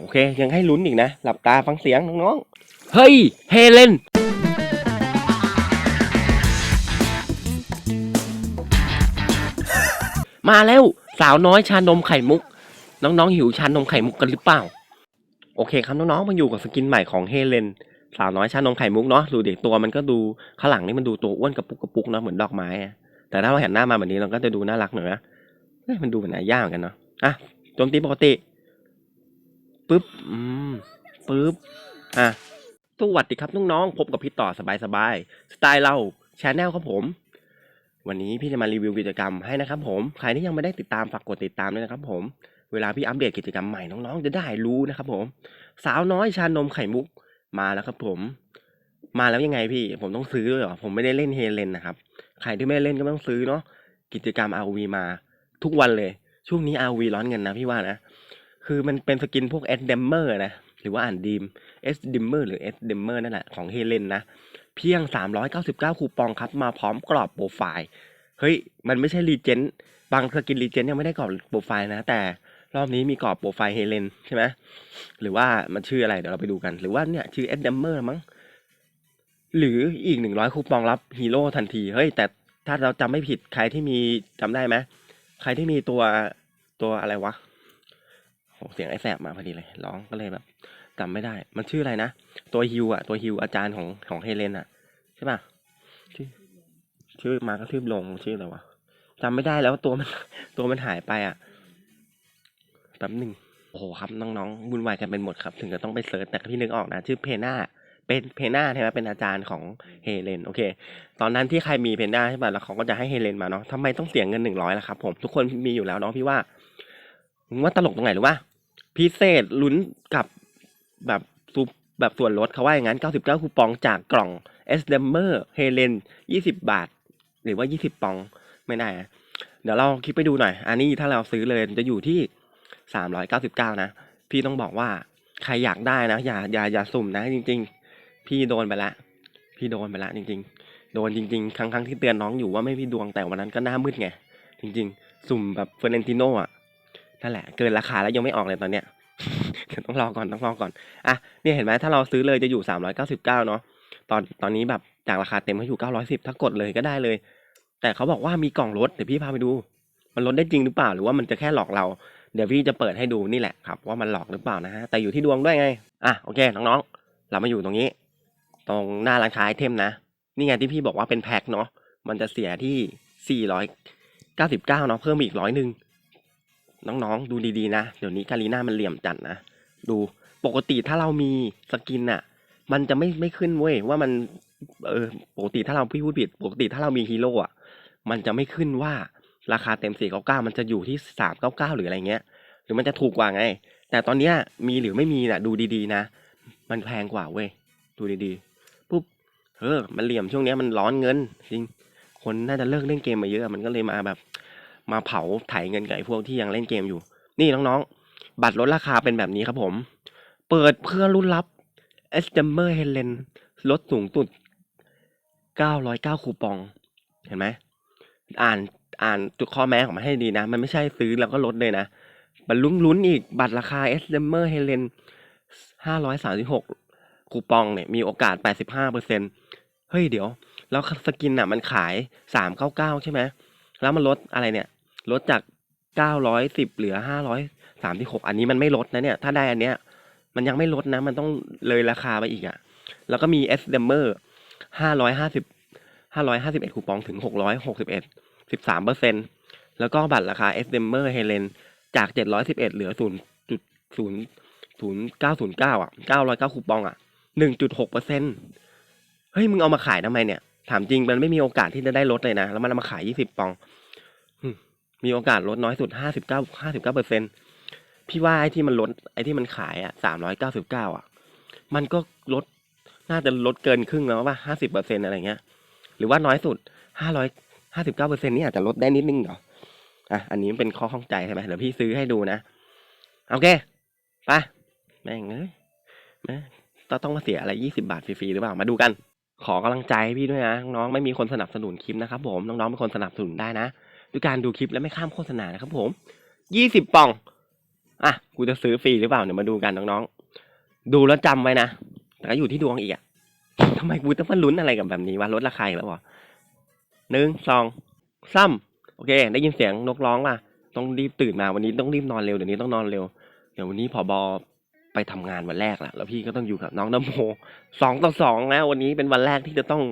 โอเค ยังให้ลุ้นอีกนะ หลับตาฟังเสียงน้องๆ เฮ้ย เฮเลน มาแล้ว สาวน้อยชานมไข่มุก น้องๆ หิวชานมไข่มุกกันหรือเปล่า โอเคครับน้องๆ มาอยู่กับสกินใหม่ของเฮเลน สาวน้อยชานมไข่มุกเนาะ ดูเด็กตัวมันก็ดูข้างหลังนี่มันดูตัวอ้วนกระปุกกระปุกเนาะเหมือนดอกไม้อะแต่ถ้าเราเห็นหน้ามาแบบนี้เราก็จะดูน่ารักหน่อยนะมันดูเหมือนไอ้ย่าเหมือนกันเนาะ อะโจมตีปกติ ปึ๊บอืมปึ๊บอะสวัสดีครับน้องๆพบกับพี่ต่อสบายๆสไตล์เราชาแนลครับผม วันนี้พี่จะมารีวิวกิจกรรมให้นะครับผมใครที่ยังไม่ได้ติดตามฝากกดติดตามด้วยนะครับผมเวลาพี่อัปเดตกิจกรรมใหม่น้องๆจะได้รู้นะครับผม สาวน้อยชานมไข่มุกมาแล้วครับผม มาแล้วยังไงพี่ ผมต้องซื้อด้วยเหรอผมไม่ได้เล่นเฮเลนนะครับใครที่ไม่ได้เล่นก็ต้องซื้อเนาะกิจกรรม RV มา ทุกวันเลย ช่วงนี้ RV ร้อนเงินนะพี่ว่านะ คือมันเป็นสกินพวก S d e m m e r นะ หรือว่าอ่านดีม S d e m m e r หรือ S d e m m e r นั่นแหละของเฮเลนนะ เพียง 399 คูปองครับ มาพร้อมกรอบโปรไฟล์ เฮ้ย มันไม่ใช่รีเจนบางสกินรีเจนยังไม่ได้กรอบโปรไฟล์นะ แต่รอบนี้มีกรอบโปรไฟล์เฮเลนใช่ไหมหรือว่ามันชื่ออะไรเดี๋ยวเราไปดูกัน หรือว่าเนี่ยชื่อ S d e m m e r มั้งหรืออีกหนึ่งร้อยคูปองรับฮีโร่ทันทีเฮ้ยแต่ถ้าเราจำไม่ผิดใครที่มีจำได้ไหมใครที่มีตัวตัวอะไรวะ เสียงไอ้แสบมาพอดีเลย ร้องก็เลยแบบจำไม่ได้ มันชื่ออะไรนะ ตัวฮิวอะตัวฮิวอาจารย์ของของเฮเลนอะใช่ป่ะ ชื่อชื่อมาก็ชื่อลงชื่ออะไรวะจำไม่ได้แล้วตัวมันตัวมันหายไปอะแป๊บหนึ่งโอ้โหครับน้องๆวุ่นวายกันเป็นหมดครับ ถึงจะต้องไปเซิร์ชแต่พี่นึกออกนะ ชื่อเพน่าเป็นเพน่าใช่ไหมเป็นอาจารย์ของเฮเลนโอเค ตอนนั้นที่ใครมีเพนด้าใช่ป่ะแล้วเขาก็จะให้เฮเลนมาเนาะทำไมต้องเสียเงินหนึ่งร้อยล่ะครับผมทุกคนมีอยู่แล้วเนาะพี่ว่า ว่าตลกตรงไหนหรือว่า พิเศษลุ้นกับแบบซูแบบส่วนลดเขาว่าอย่างนั้น 99 คูปองจากกล่องเอสเดมเมอร์เฮเลน20 บาท หรือว่า 20 ปองไม่ได้เดี๋ยวเราคลิกไปดูหน่อย อันนี้ถ้าเราซื้อเลยจะอยู่ที่ 399 นะ พี่ต้องบอกว่าใครอยากได้นะ อย่าอย่าอย่าสุ่มนะจริง ๆ พี่โดนไปละพี่โดนไปละจริง ๆ โดนจริง ๆ ครั้งครั้งที่เตือนน้องอยู่ว่าไม่มีดวงแต่วันนั้นก็หน้ามืดไงจริง ๆ สุ่มแบบเฟอร์เรนติโน่ะ นั่นแหละเกินราคาแล้วยังไม่ออกเลยตอนเนี้ยต้องรอก่อนต้องรอก่อนอะเนี่ยเห็นไหมถ้าเราซื้อเลยจะอยู่ 399เนาะตอนตอนนี้แบบจากราคาเต็มเขาอยู่ 910 ถ้ากดเลยก็ได้เลย แต่เขาบอกว่ามีกล่องลดเดี๋ยวพี่พาไปดู มันลดได้จริงหรือเปล่าหรือว่ามันจะแค่หลอกเรา เดี๋ยวพี่จะเปิดให้ดูนี่แหละครับว่ามันหลอกหรือเปล่านะฮะแต่อยู่ที่ดวงด้วยไงอะโอเคน้องๆ เรามาอยู่ตรงนี้ ตรงหน้าร้านค้าไอเทมนะนี่ไงที่พี่บอกว่าเป็นแพ็คเนาะมันจะเสียที่ 499เนาะเพิ่มอีกร้อยหนึ่ง น้องๆ ดูดีๆนะ เดี๋ยวนี้กาลีน่ามันเหลี่ยมจัดนะ ดูปกติถ้าเรามีสกินอะมันจะไม่ไม่ขึ้นเว้ยว่ามันเออปกติถ้าเราพี่พูดผิดปกติถ้าเรามีฮีโร่อะมันจะไม่ขึ้นว่าราคาเต็ม499มันจะอยู่ที่399หรืออะไรเงี้ย หรือมันจะถูกกว่าไง แต่ตอนเนี้ยมีหรือไม่มีน่ะ ดูดีๆนะ มันแพงกว่าเว้ยดูดีๆปุ๊บเออมันเหลี่ยมช่วงเนี้ยมันร้อนเงินจริงคนน่าจะเลิกเล่นเกมมาเยอะมันก็เลยมาแบบ มาเผาไถเงินกับไอ้พวกที่ยังเล่นเกมอยู่ นี่น้องๆ บัตรลดราคาเป็นแบบนี้ครับผม เปิดเพื่อรุ่นรับ e s t e m e r Helen ลนลดสูงสุด 909 คูปอง เห็นไหม อ่านอ่านจุดข้อแม้ของมันให้ดีนะ มันไม่ใช่ซื้อแล้วก็ลดเลยนะบัตรลุ้นลุ้นอีกบัตรราคา e s t e m e r Helen 536 คูปองเนี่ยมีโอกาส 85เปอร์เซ็นเฮ้ยเดี๋ยว แล้วสกินอะมันขาย 399 ใช่ไหม แล้วมันลดอะไรเนี่ย ลดจาก910เหลือ536อันนี้มันไม่ลดนะเนี่ย ถ้าได้อันเนี้ย มันยังไม่ลดนะ มันต้องเลยราคาไปอีกอะ่ะ แล้วก็มี S d e m m e r 550 551คูปองถึง661 13เปอร์เซ็นแล้วก็บัตรราคา S d e m m e r Helen จาก711เหลือ0.0 0909อะ909คูปองอะ1.6เปอร์เซ็นเฮ้ยมึงเอามาขายทำไมเนี่ย ถามจริงมันไม่มีโอกาสที่จะได้ลดเลยนะ แล้วมันเอามาขาย20ปอง มีโอกาสลดน้อยสุด59 59เก้าห้าสิบเก้าเปอร์เซ็นพี่ว่าไอ้ที่มันลดไอ้ที่มันขายอะ399อะ มันก็ลดน่าจะลดเกินครึ่งแล้วว่า50เปอร์เซ็นอะไรเงี้ย หรือว่าน้อยสุด559เก้าเปอร์เซ็นนี่อาจจะลดได้นิดนึงเหรออะอันนี้เป็นข้อข้องใจใช่ไหมเดี๋ยวพี่ซื้อให้ดูนะโอเคไปแม่งเอ้ยแม่ต้องต้องมาเสียอะไร20บาทฟรีๆหรือเปล่ามาดูกัน ขอกำลังใจพี่ด้วยนะน้องๆไม่มีคนสนับสนุนคลิปนะครับผมน้องๆเป็นคนสนับสนุนได้นะ ด้วยการดูคลิปและไม่ข้ามโฆษณานะครับผม20ปองอะกูจะซื้อฟรีหรือเปล่าเดี๋ยวมาดูกันน้องๆ ดูแล้วจำไว้นะแต่ก็อยู่ที่ดวงอีกอะทำไมกูต้องมาลุ้นอะไรกับแบบนี้วะลดราคาอีกแล้ววะหนึ่งสองซ้ำโอเค ได้ยินเสียงนกร้องว่ะต้องรีบตื่นมาวันนี้ต้องรีบนอนเร็วเดี๋ยวนี้ต้องนอนเร็วเดี๋ยววันนี้ผอบอไปทำงานวันแรกและแล้วพี่ก็ต้องอยู่กับน้องนโมสองต่อสองนะวันนี้เป็นวันแรกที่จะต้อง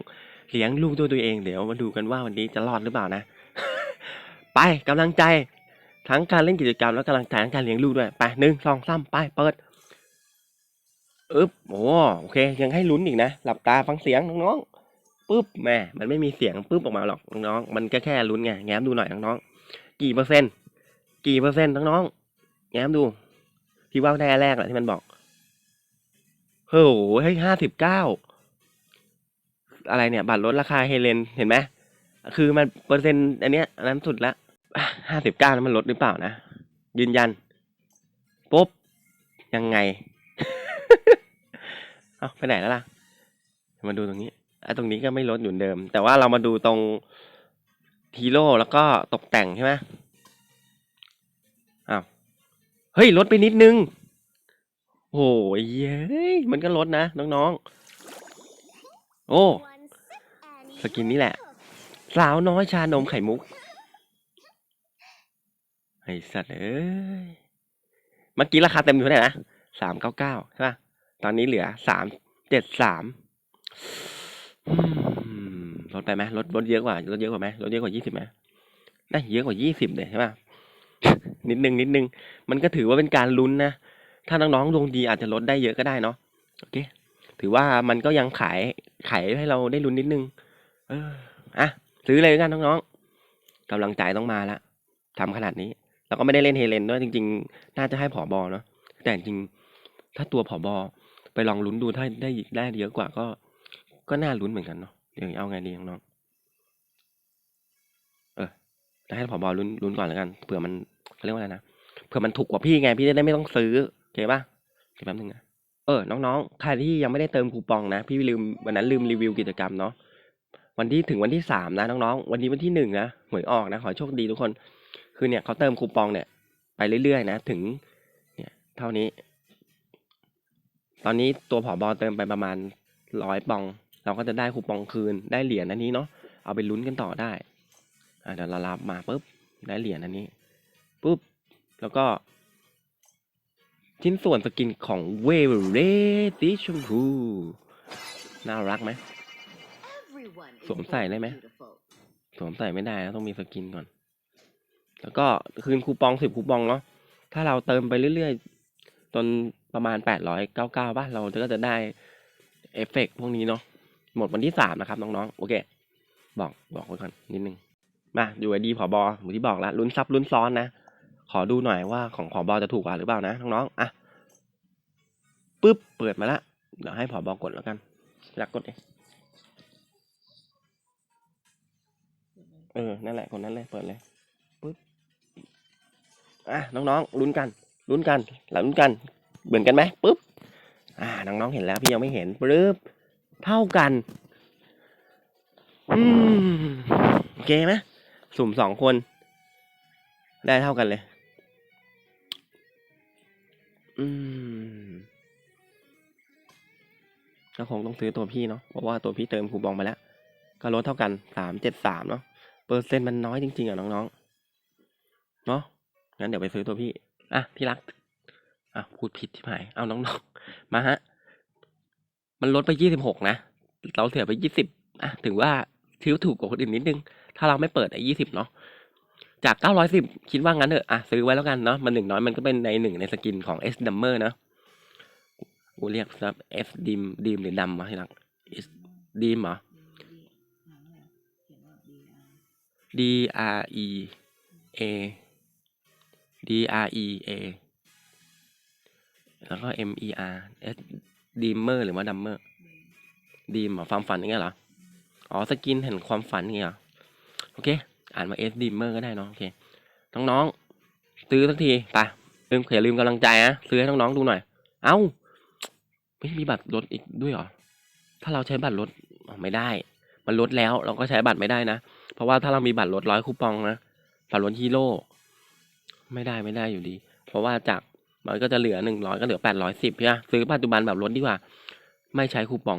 เลี้ยงลูกด้วยตัวเองเดี๋ยวมาดูกันว่าวันนี้จะรอดหรือเปล่านะ ไปกำลังใจ ทั้งการเล่นกิจกรรมและกำลังใจทั้งการเลี้ยงลูกด้วยไปหนึ่งสองสามไปเปิดอึ๊บโอ้โอเค ยังให้ลุ้นอีกนะ หลับตาฟังเสียงน้องๆปุ๊บแม่มันไม่มีเสียงปุ๊บออกมาหรอกน้องๆมันก็แค่ลุ้นไงแง้มดูหน่อยน้องๆกี่เปอร์เซ็นต์กี่เปอร์เซ็นต์น้องๆแง้มดูพี่ว่าได้แรกแหละที่มันบอกโอ้โหให้ห้าสิบเก้าอะไรเนี่ย บัตรลดราคาเฮเลนเห็นไหมคือมันเปอร์เซ็นต์อันเนี้ยอันนั้นสุดละ ห้าสิบเก้านั้นมันลดหรือเปล่านะ ยืนยันปุ๊บ ยังไง เอาไปไหนแล้วล่ะ มาดูตรงนี้ไอ้ตรงนี้ก็ไม่ลดอยู่เดิม แต่ว่าเรามาดูตรงฮีโร่แล้วก็ตกแต่งใช่ไหมอ้าว เฮ้ย ลดไปนิดนึง โอ้ยเย้ย มันก็ลดนะ น้องๆ โอ้ สกินนี่แหละ สาวน้อยชานมไข่มุก ไอสัตว์เอ้ย เมื่อกี้ราคาเต็มอยู่เท่าไหร่นะสามเก้าเก้าใช่ป่ะ ตอนนี้เหลือสามเจ็ดสามลดไปไหมลดลดเยอะกว่าลดเยอะกว่าไหมลดเยอะกว่ายี่สิบไหมได้เยอะกว่ายี่สิบเลยใช่ป่ะ นิดนึงนิดนึง มันก็ถือว่าเป็นการลุ้นนะ ถ้าน้องๆดวงดีอาจจะลดได้เยอะก็ได้เนาะ โอเค ถือว่ามันก็ยังขายขายให้เราได้ลุ้นนิดนึง เออ อะ ซื้อเลยกันน้องๆกำลังใจต้องมาละทำขนาดนี้ แล้วก็ไม่ได้เล่นเฮเลนด้วยจริง ๆ น่าจะให้ผอบอเนาะแต่จริงถ้าตัวผอบอไปลองลุ้นดูถ้าได้ได้เยอะกว่าก็ ก็น่าลุ้นเหมือนกันเนาะเดี๋ยวเอาไงดีน้องเออให้ผอบอลุ้นลุ้นก่อนแล้วกันเผื่อมันเขาเรียกว่าอะไรนะเผื่อมันถูกกว่าพี่ไงพี่จะได้ไม่ต้องซื้อโอเคปะเดี๋ยวแป๊บนึงนะเออน้องๆใครที่ยังไม่ได้เติมคูปองนะ พี่ลืมวันนั้นลืมรีวิวกิจกรรมเนาะวันที่ถึงวันที่สามนะน้องๆวันนี้วันที่หนึ่งนะหวยออกนะขอโชคดีทุกคน คือเนี่ยเขาเติมคูปองเนี่ยไปเรื่อยๆนะถึงเนี่ยเท่านี้ ตอนนี้ตัวผอบอเติมไปประมาณร้อยปอง เราก็จะได้คูปองคืนได้เหรียญอันนี้เนาะเอาไปลุ้นกันต่อได้อ่าเดี๋ยวเรารับมาปุ๊บได้เหรียญอันนี้ปุ๊บแล้วก็ ชิ้นส่วนสกินของเวเรสีชมพูน่ารักไหมสวมใส่ได้ไหมสวมใส่ไม่ได้นะต้องมีสกินก่อน แล้วก็คืนคูปองสิบคูปองเนาะถ้าเราเติมไปเรื่อยๆจนประมาณแปดร้อยเก้าเก้าบ้านเราก็จะได้เอฟเฟกต์พวกนี้เนาะหมดวันที่สามนะครับน้องๆโอเค บอกบอกไว้ก่อนนิดนึงมาอยู่ไอดีผอบอเหมือนที่บอกแล้วลุ้นซับลุ้นซ้อนนะขอดูหน่อยว่าของผอบอจะถูกกว่าหรือเปล่านะน้องๆอะปึ๊บเปิดมาละเดี๋ยวให้ผอบอกดแล้วกันรักกดเองเออนั่นแหละคนนั้นเลยเปิดเลย อะน้องๆลุ้นกันลุ้นกันหลังลุ้นกัน เหมือนกันไหมปึ๊บอ่าน้องๆเห็นแล้วพี่ยังไม่เห็นปึ๊บเท่ากันอืมโอเคไหมสุ่มสองคน ได้เท่ากันเลยอืมก็คงต้องซื้อตัวพี่เนาะเพราะว่าตัวพี่เติมคูปองไปแล้ว ก็ลดเท่ากันสามเจ็ดสามเนาะเปอร์เซ็นต์มันน้อยจริงๆอะน้องๆเนาะ งั้นเดี๋ยวไปซื้อตัวพี่ อะที่รัก อะพูดผิดที่หาย เอาน้องๆ มาฮะ มันลดไปยี่สิบหกนะ เราเสียไปยี่สิบอะถึงว่าถือถูกกว่าคนอื่นนิดนึง ถ้าเราไม่เปิดไอ้ยี่สิบเนาะ จากเก้าร้อยสิบคิดว่างั้นเถอะอะซื้อไว้แล้วกันเนาะ มันหนึ่งน้อยมันก็เป็นในหนึ่งในสกินของ S d u m m e r เนาะกูเรียกซับ S dim dim หรือดำวะที่รัก S dim เหรอ D R E A D R E A แล้วก็ M E R S Dimmer หรือว่า Dummer ดีมหรอความฝันอย่างเงี้ยเหรอ อ๋อสกินเห็นความฝันอย่างเงี้ยโอเค อ่านว่า S Dimmer ก็ได้เนาะโอเค น้องๆซื้อสักทีไปลืมอย่าลืมกำลังใจนะซื้อให้น้องๆดูหน่อย เอ้าไม่มีบัตรลดอีกด้วยเหรอ ถ้าเราใช้บัตรลดไม่ได้ มันลดแล้วเราก็ใช้บัตรไม่ได้นะ เพราะว่าถ้าเรามีบัตรลดร้อยคูปองนะบัตรลดฮีโร่ ไม่ได้ไม่ได้อยู่ดี เพราะว่าจากมันก็จะเหลือหนึ่งร้อยก็เหลือแปดร้อยสิบใช่ไหมซื้อปัจจุบันแบบลดดีกว่า ไม่ใช้คูปอง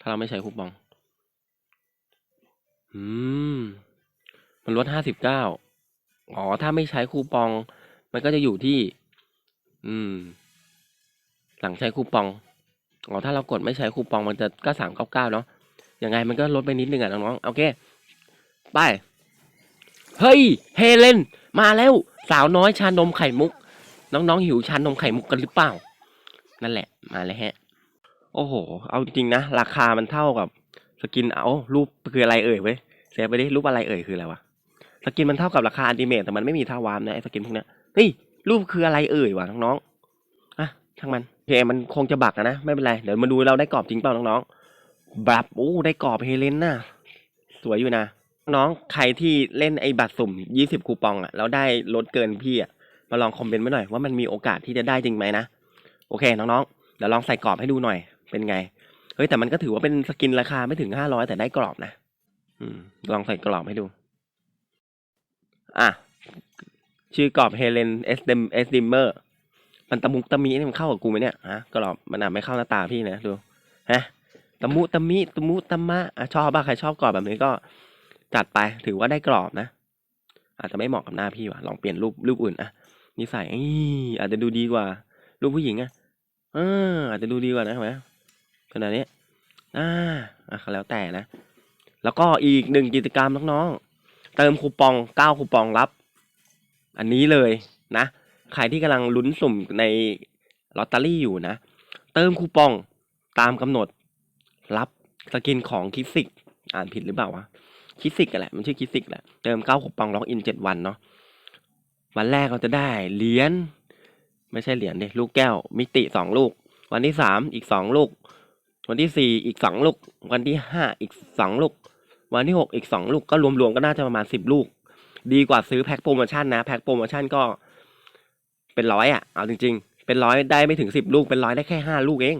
ถ้าเราไม่ใช้คูปอง อืม มันลดห้าสิบเก้าอ๋อ ถ้าไม่ใช้คูปอง มันก็จะอยู่ที่ อืม หลังใช้คูปอง อ๋อ ถ้าเรากดไม่ใช้คูปองมันจะก็สามเก้าเก้าเนาะ ยังไงมันก็ลดไปนิดนึงอะน้องๆ โอเค ไป เฮ้ย เฮเลน มาแล้ว สาวน้อยชานมไข่มุก น้องๆหิวชานมไข่มุกกันหรือเปล่า นั่นแหละมาเลยฮะ โอ้โห เอาจริงนะ ราคามันเท่ากับ สกินเอารูปคืออะไรเอ่ยเว้ยเสียไปดิรูปอะไรเอ่ยคืออะไรวะสกินมันเท่ากับราคาอันติเมตแต่มันไม่มีท่าวามนะไอ้สกินพวกนี้เฮ้ยรูปคืออะไรเอ่ยวะน้องๆอะช่างมันโอเคมันคงจะบักนะไม่เป็นไรเดี๋ยวมาดูเราได้กรอบจริงเปล่าน้องๆแบบโอ้ได้กรอบเฮเลนน่ะสวยอยู่นะ น้องใครที่เล่นไอ้บัตรสุ่มยี่สิบคูปองอะแล้วได้ลดเกินพี่อะมาลองคอมเมนต์ไว้หน่อยว่ามันมีโอกาสที่จะได้จริงไหมนะโอเคน้องๆเดี๋ยวลองใส่กรอบให้ดูหน่อยเป็นไงเฮ้ยแต่มันก็ถือว่าเป็นสกินราคาไม่ถึงห้าร้อยแต่ได้กรอบนะอืม ลองใส่กรอบให้ดู อะ ชื่อกรอบเฮเลนเอสเดมเอสดิมเมอร์มันตะมุตะมีนี่มันเข้ากับกูไหมเนี่ยฮะกรอบมันอาจไม่เข้าหน้าตาพี่นะดูฮะตะมุตะมิตะมุตะมะอะชอบบ้าใครชอบกรอบแบบนี้ก็ จัดไปถือว่าได้กรอบนะ อาจจะไม่เหมาะกับหน้าพี่ว่ะลองเปลี่ยนรูปรูปอื่นอะนี่ใส่อีอาจจะดูดีกว่า รูปผู้หญิงอะเอออาจจะดูดีกว่านะไหมขนาดนี้อ่าอะแล้วแต่นะ แล้วก็อีกหนึ่งกิจกรรมน้องๆเติมคูปองเก้าคูปองรับ อันนี้เลยนะใครที่กำลังลุ้นสุ่มในลอตเตอรี่อยู่นะ เติมคูปองตามกำหนด รับสกินของคิสิก อ่านผิดหรือเปล่าวะ คิสิกกันแหละมันชื่อคิสิกแหละเติมเก้าคูปองล็อกอินเจ็ดวันเนาะวันแรกเราจะได้เหรียญไม่ใช่เหรียญดิลูกแก้ว มิติสองลูก วันที่สามอีกสองลูก วันที่สี่อีกสองลูก วันที่ห้าอีกสองลูก วันที่หกอีกสองลูกก็รวมๆก็น่าจะประมาณสิบลูก ดีกว่าซื้อแพ็คโปรโมชั่นนะแพ็คโปรโมชั่นก็ เป็นร้อยอะเอาจริง ๆ เป็นร้อยได้ไม่ถึงสิบลูกเป็นร้อยได้แค่ห้าลูกเอง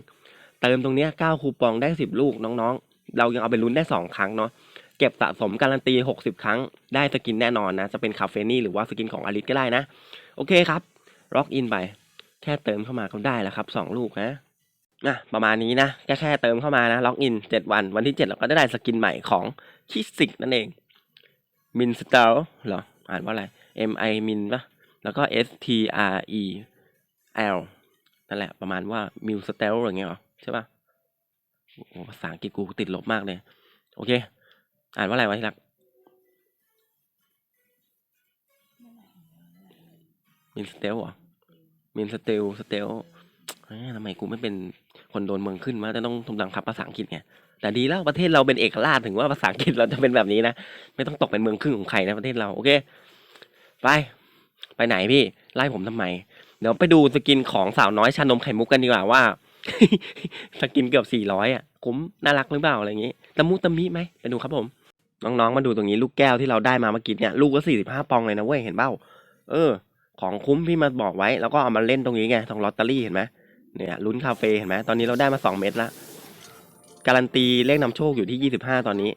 เติมตรงเนี้ยเก้าคูปองได้สิบลูกน้องๆ เรายังเอาไปลุ้นได้สองครั้งเนาะ เก็บสะสมการันตีหกสิบครั้ง ได้สกินแน่นอนนะ จะเป็นคาเฟนี่หรือว่าสกินของอลิสก็ได้นะ โอเคครับ ล็อกอินไป แค่เติมเข้ามาก็ได้แล้วครับสองลูกนะนะประมาณนี้นะแค่แค่เติมเข้ามานะ ล็อกอินเจ็ดวัน วันที่เจ็ดเราก็ได้สกินใหม่ของคิสิกนั่นเอง มินสเตลเหรอ อ่านว่าอะไร M I มินปะแล้วก็ S T R E L นั่นแหละ ประมาณว่ามิวสเตลอย่างเงี้ยหรอ ใช่ปะภาษาอังกฤษกูติดลบมากเลย โอเค อ่านว่าอะไรวะที่รักมินสเตลเหรอมินสเตลสเตลทำไมกูไม่เป็นคนโดนเมืองขึ้นมาจะต้องทุนดังคับภาษาอังกฤษไงแต่ดีแล้วประเทศเราเป็นเอกราชถึงว่าภาษาอังกฤษเราจะเป็นแบบนี้นะไม่ต้องตกเป็นเมืองครึ่งของใครนะประเทศเราโอเคไปไปไหนพี่ไล่ผมทำไม เดี๋ยวไปดูสกินของสาวน้อยชานมไข่มุกกันดีกว่าว่าสกินเกือบสี่ร้อยอะคุ้มน่ารักหรือเปล่าอะไรอย่างงี้ตะมุตะมิไหมไปดูครับผม น้องๆ มาดูตรงนี้ลูกแก้วที่เราได้มาเมื่อกี้เนี่ยลูกก็สี่สิบห้าปองเลยนะเว้ยเห็นเปล่าเออ ของคุ้มพี่มาบอกไว้ แล้วก็เอามาเล่นตรงนี้ไงตรงลอตเตอรี่เห็นไหมเนี่ยลุ้นคาเฟ่เห็นไหมตอนนี้เราได้มาสองเม็ดละการันตีเลขนำโชคอยู่ที่ยี่สิบห้าตอนนี้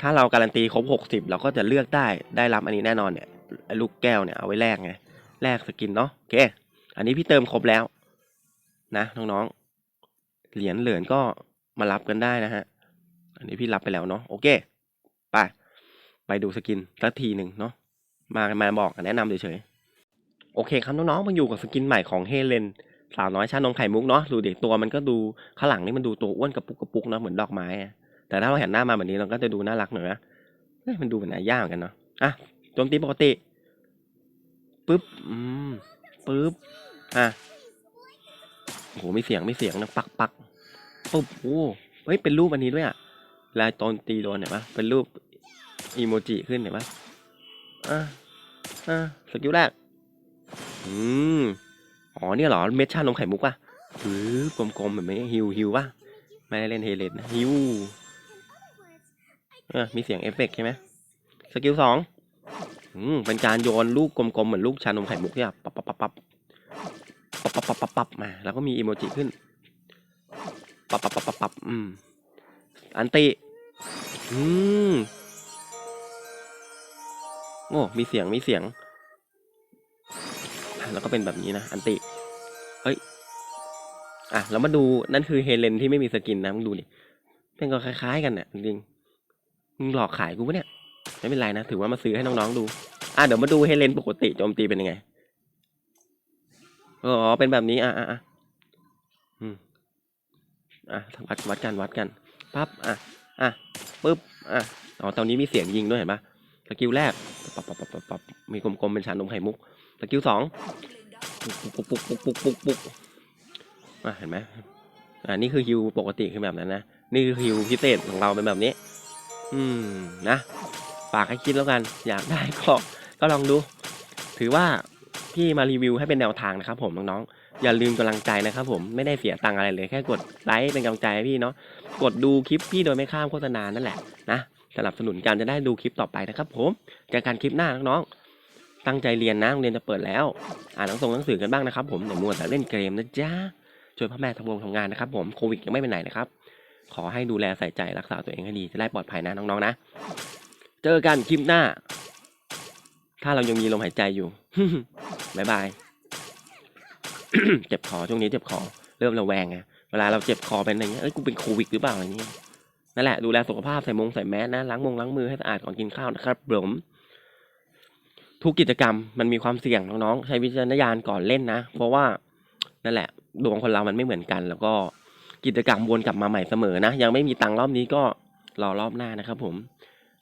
ถ้าเราการันตีครบหกสิบเราก็จะเลือกได้ได้รับอันนี้แน่นอนเนี่ยลูกแก้วเนี่ยเอาไว้แลกไงแลกสกินเนาะโอเคอันนี้พี่เติมครบแล้ว นะน้องๆเหรียญเหลือนก็มารับกันได้นะฮะ อันนี้พี่รับไปแล้วเนาะโอเค ไปไปดูสกินสักทีหนึ่งเนาะมามาบอกแนะนำเฉยๆโอเคครับน้องๆมาอยู่กับสกินใหม่ของเฮเลนสาวน้อยชานมไข่มุกเนาะดูเด็กตัวมันก็ดูข้างหลังนี่มันดูตัวอ้วนกระปุกกระปุกเนาะเหมือนดอกไม้แต่ถ้าเราเหันหน้ามาแบบนี้เราก็จะดูน่ารักหน่อยนะมันดูเหมือนนายย่างกันเนาะอะโจมตีปกติปึ๊บอืมปึ๊บอะโอ้โหมีเสียงไมีเสียงนะปักปักปุ๊บโอ้เฮ้ยเป็นรูปอันนี้ด้วยอะลายตอนตีโดนเห็นปะเป็นรูป อีโมจิขึ้นเห็นปะอะอะสกิลแรก อืม อ๋อเนี่ยเหรอ เม็ดชานมไข่มุกป่ะหือกลมๆแบบนี้ฮิวฮิวป่ะ ไม่ได้เล่นเฮเลนนะฮิวเออมีเสียงเอฟเฟกต์ใช่ไหมสกิลสองอืมเป็นการโยนลูกกลมๆเหมือนลูกชานมไข่มุกเนี่ยปับปับปับปับปับปับปับปับปับมา แล้วก็มีอีโมจิขึ้นปับปับปับปับปับอืม อันติ อืม โอ้ มีเสียง มีเสียง แล้วก็เป็นแบบนี้นะ อันติ เฮ้ย อะ เรามาดู นั่นคือเฮเลนที่ไม่มีสกินนะ มึงดูดิเพ่งก็คล้ายๆกันเนี่ยจริง มึงหลอกขายกูปะเนี่ย ไม่เป็นไรนะ ถือว่ามาซื้อให้น้องๆดู อะ เดี๋ยวมาดูเฮเลนปกติโจมตีเป็นยังไง อ๋อ เป็นแบบนี้ อะอะอะอืม อะ วัด วัดกัน วัดกัน ปั๊บ อะ อะปึ๊บ อะ อ๋อ ตอนนี้มีเสียงยิงด้วยเห็นปะ สกิลแรกปับปับปับปับปับมีกลมๆเป็นชานมไข่มุกสกิลสองปุ๊กปุ๊กปุ๊กปุกปุกปุกอะเห็นไหมอ่านี่คือฮิวปกติคือแบบนั้นนะนี่คือฮิวพิเศษของเราเป็นแบบนี้ อืมนะฝากให้คิดแล้วกัน อยากได้ก็ก็ลองดู ถือว่าพี่มารีวิวให้เป็นแนวทางนะครับ ผมน้องๆอย่าลืมกำลังใจนะครับผมไม่ได้เสียตังค์อะไรเลยแค่กดไลค์เป็นกำลังใจให้พี่เนาะกดดูคลิปพี่โดยไม่ข้ามโฆษณานั่นแหละนะ สนับสนุนกันจะได้ดูคลิปต่อไปนะครับ ผมเจอกันคลิปหน้าน้องๆตั้งใจเรียนนะโรงเรียนจะเปิดแล้ว อ่านหนังส่งหนังสือกันบ้างนะครับผมอย่ามัวแต่เล่นเกมนะจ๊ะช่วยพ่อแม่ทำงานทำงานนะครับ ผมโควิดยังไม่เป็นไหนนะครับ ขอให้ดูแลใส่ใจรักษาตัวเองให้ดีจะได้ปลอดภัยนะน้องๆนะ เจอกันคลิปหน้า ถ้าเรายังมีลมหายใจอยู่บ๊ายบายเจ็บคอช่วงนี้เจ็บคอเริ่มระแวงไงเวลาเราเจ็บคอเป็นอะไรเงี้ยเอ้ยกูเป็นโควิดหรือเปล่าอะไรเงี้ย นั่นแหละดูแลสุขภาพใส่มงใส่แมสนะล้างมงล้างมือให้สะอาดก่อนกินข้าวนะครับผมทุกกิจกรรมมันมีความเสี่ยงน้องๆใช้วิจารณญาณก่อนเล่นนะ เพราะว่านั่นแหละดวงคนเรามันไม่เหมือนกัน แล้วก็กิจกรรมวนกลับมาใหม่เสมอนะ ยังไม่มีตังค์รอบนี้ก็รอรอบหน้านะครับ ผม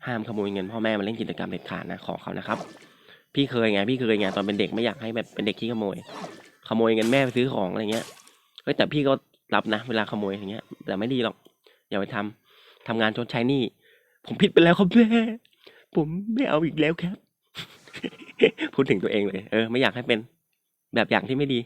ห้ามขโมยเงินพ่อแม่มาเล่นกิจกรรมเด็ดขาดนะขอเขานะครับ พี่เคยไงพี่เคยไงตอนเป็นเด็กไม่อยากให้แบบเป็นเด็กขี้ขโมย ขโมยเงินแม่ไปซื้อของอะไรเงี้ยเฮ้ยแต่พี่ก็รับนะ เวลาขโมยอย่างเงี้ย แต่ไม่ดีหรอกอย่าไปทำ ทำงานชดใช้หนี้ผมผิดไปแล้วครับแม่ผมไม่เอาอีกแล้วครับ พูดถึงตัวเองเลย เออ ไม่อยากให้เป็นแบบอย่างที่ไม่ดี